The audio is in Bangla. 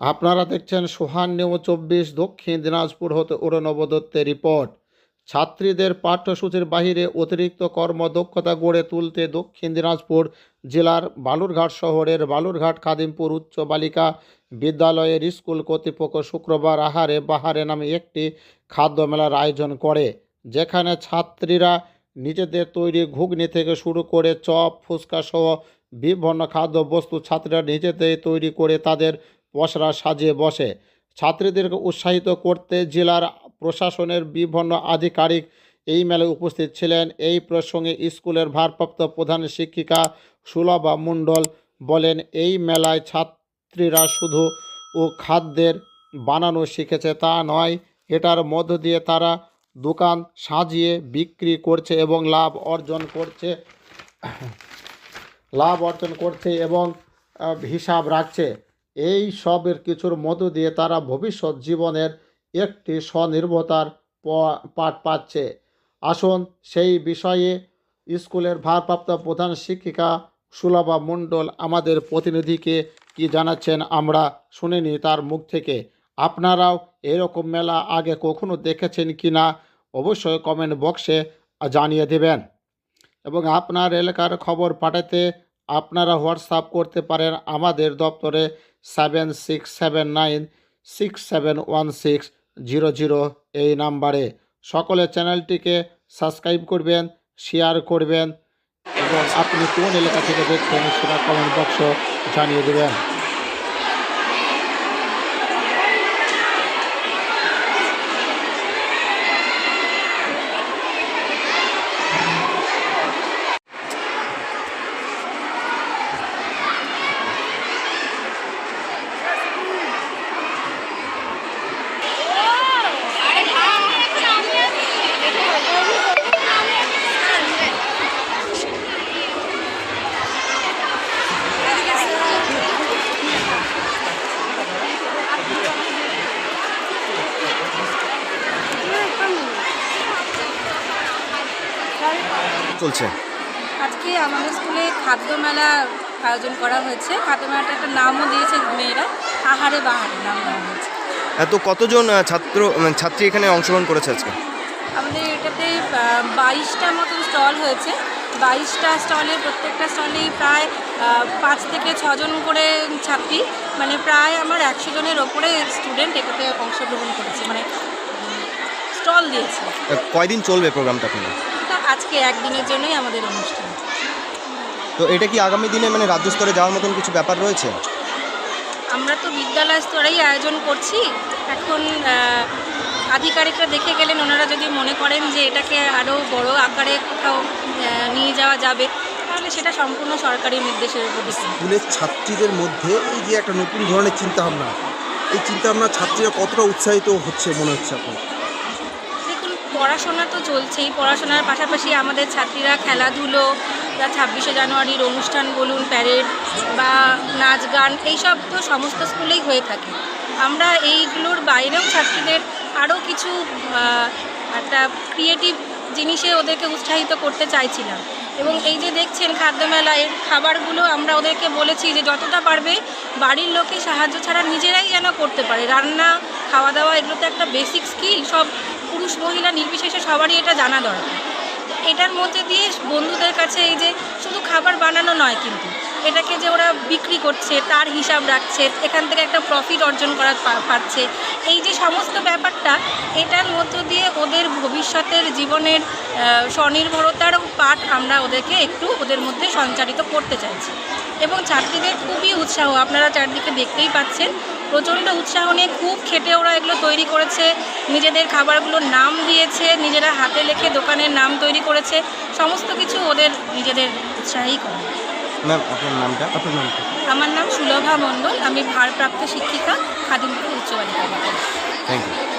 আপনারা দেখছেন সোহান নিউ চব্বিশ, দক্ষিণ দিনাজপুর হতে অরুণব দত্তের রিপোর্ট। ছাত্রীদের পাঠ্যসূচির বাহিরে অতিরিক্ত কর্মদক্ষতা গড়ে তুলতে দক্ষিণ দিনাজপুর জেলার বালুরঘাট শহরের বালুরঘাট খাদিমপুর উচ্চ বালিকা বিদ্যালয়ের স্কুল কর্তৃপক্ষ শুক্রবার আহারে বাহারে নামে একটি খাদ্য মেলার আয়োজন করে, যেখানে ছাত্রীরা নিজেদের তৈরি ঘুগনি থেকে শুরু করে চপ, ফুচকা সহ বিভিন্ন খাদ্যবস্তু ছাত্রীরা নিজেদের তৈরি করে তাদের পসরা সাজিয়ে বসে। ছাত্রীদেরকে উৎসাহিত করতে জেলার প্রশাসনের বিভিন্ন আধিকারিক এই মেলায় উপস্থিত ছিলেন। এই প্রসঙ্গে স্কুলের ভারপ্রাপ্ত প্রধান শিক্ষিকা সুলভা মণ্ডল বলেন, এই মেলায় ছাত্রীরা শুধু ও খাদ্যের বানানো শিখেছে তা নয়, এটার মধ্য দিয়ে তারা দোকান সাজিয়ে বিক্রি করছে এবং লাভ অর্জন করছে, লাভ অর্জন করছে এবং হিসাব রাখছে। এই সবের কিছুর মধ্য দিয়ে তারা ভবিষ্যৎ জীবনের একটি স্বনির্ভরতার পাঠ পাচ্ছে। আসুন সেই বিষয়ে স্কুলের ভারপ্রাপ্ত প্রধান শিক্ষিকা সুলভা মণ্ডল আমাদের প্রতিনিধিকে কি জানাচ্ছেন আমরা শুনিনি তার মুখ থেকে। আপনারাও এরকম মেলা আগে কখনো দেখেছেন কি না অবশ্যই কমেন্ট বক্সে জানিয়ে দেবেন। এবং আপনার এলাকার খবর পাঠাতে আপনারা হোয়াটসঅ্যাপ করতে পারেন আমাদের দপ্তরে seven six seven nine six seven one six zero zero এই নাম্বারে। সকলে চ্যানেলটিকে সাবস্ক্রাইব করবেন শেয়ার করবেন এবং আপনি কোন এলাকা থেকে দেখছেন সেটা কমেন্ট বক্স জানিয়ে দেবেন। চলছে? আজকে আমাদের স্কুলে খাদ্য মেলা আয়োজন করা হয়েছে। খাদ্য মেলাটা একটা নামও দিয়েছে মেয়েরা। আহারে বাহারে নাম দেওয়া হয়েছে। এত কতজন ছাত্র মানে ছাত্রী এখানে অংশগ্রহণ করেছে আজকে? আমাদের এটাতে বাইশটা মতন স্টল হয়েছে। বাইশটা স্টলে প্রত্যেকটা স্টলেই প্রায় পাঁচ থেকে ছজন করে ছাত্রী। মানে প্রায় আমার একশো জনের ওপরে স্টুডেন্ট এটাতে অংশগ্রহণ করেছে। মানে স্টল দিয়েছে। কয়দিন চলবে প্রোগ্রামটা আপনাদের? তা আজকে একদিনের জন্যই আমাদের অনুষ্ঠান। তো এটা কি আগামী দিনে মানে রাজ্য স্তরে যাওয়ার মতন কিছু ব্যাপার রয়েছে? আমরা তো বিদ্যালয় স্তরেই আয়োজন করছি। এখন আধিকারিকরা দেখে গেলেন ওনারা যদি মনে করেন যে এটাকে আরও বড় আকারে কোথাও নিয়ে যাওয়া যাবে তাহলে সেটা সম্পূর্ণ সরকারি নির্দেশের উপর স্কুলের ছাত্রীদের মধ্যে এই যে একটা নতুন ধরনের চিন্তাভাবনা এই চিন্তাভাবনা ছাত্রীরা কতটা উৎসাহিত হচ্ছে মনে হচ্ছে আপনার? পড়াশোনা তো চলছেই, পড়াশোনার পাশাপাশি আমাদের ছাত্রীরা খেলাধুলো বা ছাব্বিশে জানুয়ারির অনুষ্ঠান বলুন প্যারেড বা নাচ গান, এইসব তো সমস্ত স্কুলেই হয়ে থাকে। আমরা এইগুলোর বাইরেও ছাত্রীদের আরও কিছু একটা ক্রিয়েটিভ জিনিসে ওদেরকে উৎসাহিত করতে চাইছিলাম। এবং এই যে দেখছেন খাদ্যমেলায়, খাবারগুলো আমরা ওদেরকে বলেছি যে যতটা পারবে বাড়ির লোকে সাহায্য ছাড়া নিজেরাই যেন করতে পারে। রান্না, খাওয়া দাওয়া, এগুলো তো একটা বেসিক স্কিল সব পুরুষ মহিলা নির্বিশেষে সবারই এটা জানা দরকার। এটার মধ্যে দিয়ে বন্ধুদের কাছে এই যে শুধু খাবার বানানো নয় কিন্তু, এটাকে যে ওরা বিক্রি করছে, তার হিসাব রাখছে, এখান থেকে একটা প্রফিট অর্জন করা পা- পাচ্ছে, এই যে সমস্ত ব্যাপারটা, এটার মধ্য দিয়ে ওদের ভবিষ্যতের জীবনের স্বনির্ভরতার পাঠ আমরা ওদেরকে একটু ওদের মধ্যে সঞ্চারিত করতে চাইছি। এবং ছাত্রীদের খুবই উৎসাহ, আপনারা চারদিকে দেখতেই পাচ্ছেন প্রচণ্ড উৎসাহ নিয়ে খুব খেটে ওরা এগুলো তৈরি করেছে। নিজেদের খাবারগুলোর নাম দিয়েছে নিজেরা হাতে লেখে দোকানের নাম তৈরি করেছে। সমস্ত কিছু ওদের নিজেদের উৎসাহই করে। ম্যাম আপনার নামটা? আপনার নামটা? আমার নাম সুলভা মণ্ডল আমি ভারপ্রাপ্ত শিক্ষিকা খাদিমপুর উচ্চ বালিকা থ্যাংক ইউ